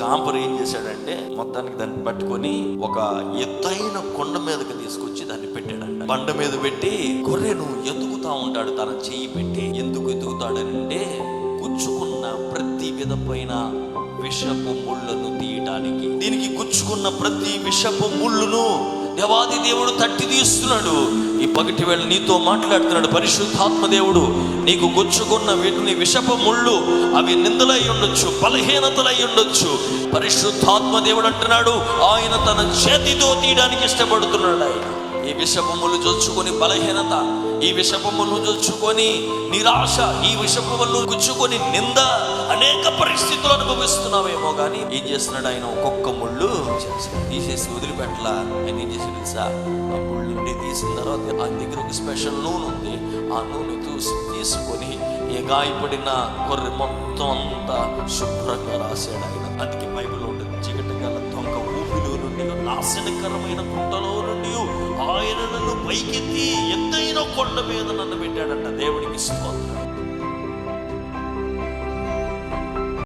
కాంపర్ ఏం చేశాడంటే మొత్తానికి దాన్ని పట్టుకొని ఒక ఎత్తైన కొండ మీదకి తీసుకొచ్చి దాన్ని పెట్టాడంట. బండ మీద పెట్టి గొర్రెను ఎదుగుతా ఉంటాడు తన చెయ్యి పెట్టి. ఎందుకు ఎదుగుతాడంటే గుచ్చుకున్న ప్రతి విధమైన విషపు ముళ్ళను తీయటానికి. దీనికి గుచ్చుకున్న ప్రతి విషపు ముళ్ళును దేవాది దేవుడు తట్టి తీస్తున్నాడు. ఈ పగటి వేళ నీతో మాట్లాడుతున్నాడు పరిశుద్ధాత్మదేవుడు. నీకు గుచ్చుకున్న వీటిని విషప ముళ్ళు అవి నిందలై ఉండొచ్చు బలహీనతలై ఉండొచ్చు. పరిశుద్ధాత్మదేవుడు అంటున్నాడు ఆయన తన చేతితో తీయడానికి ఇష్టపడుతున్నాడు ఆయన. ఈ విషపములు చొచ్చుకొని బలహీనత ఈ విషపములు చొచ్చుకొని నిరాశ ఈ విషపములు గుచ్చుకొని నింద అనేక పరిస్థితులు అనుభవిస్తున్నావేమో కానీ ఏం చేస్తున్నాడు ఆయన? ఒక్కొక్క ముళ్ళు తీసేసి వదిలిపెట్టలా? ఆయన ఏం చేసి తెలుసా? ఆ ముళ్ళు నుండి తీసిన తర్వాత ఆ దగ్గర ఒక స్పెషల్ నూనె ఉంది. ఆ నూనె తూసి తీసుకొని ఏ గాయపడిన గొర్రె మొత్తం అంతా శుభ్రంగా రాశాడు ఆయన. అందుకే బైబిల్ ఉంటుంది చీకటి గల దొంగ ఊపిలో నుండి నాశనకరమైన కుంటలో పైకెత్తి ఎత్తైన కొండ మీద నన్ను పెట్టాడంట దేవుడికి స్తోత్రం.